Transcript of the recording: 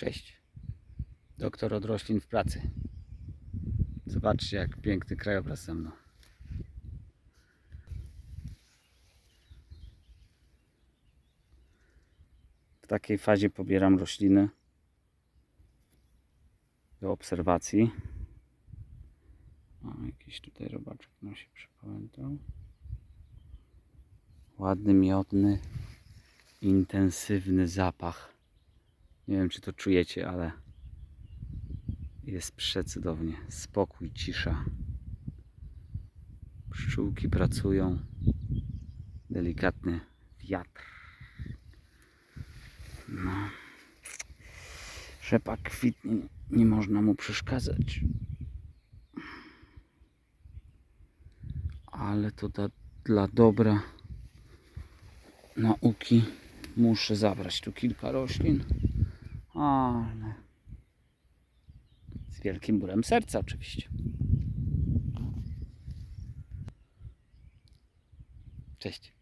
Cześć. Doktor od roślin w pracy. Zobaczcie, jak piękny krajobraz ze mną. W takiej fazie pobieram rośliny do obserwacji. O, jakiś tutaj robaczek nam się przypamiętał. Ładny, miodny, intensywny zapach. Nie wiem, czy to czujecie, ale jest przecudownie. Spokój, cisza. Pszczółki pracują. Delikatny wiatr. No. Rzepak kwitnie, nie można mu przeszkadzać. Ale to da, dla dobra nauki muszę zabrać tu kilka roślin. Ale z wielkim bólem serca oczywiście. Cześć.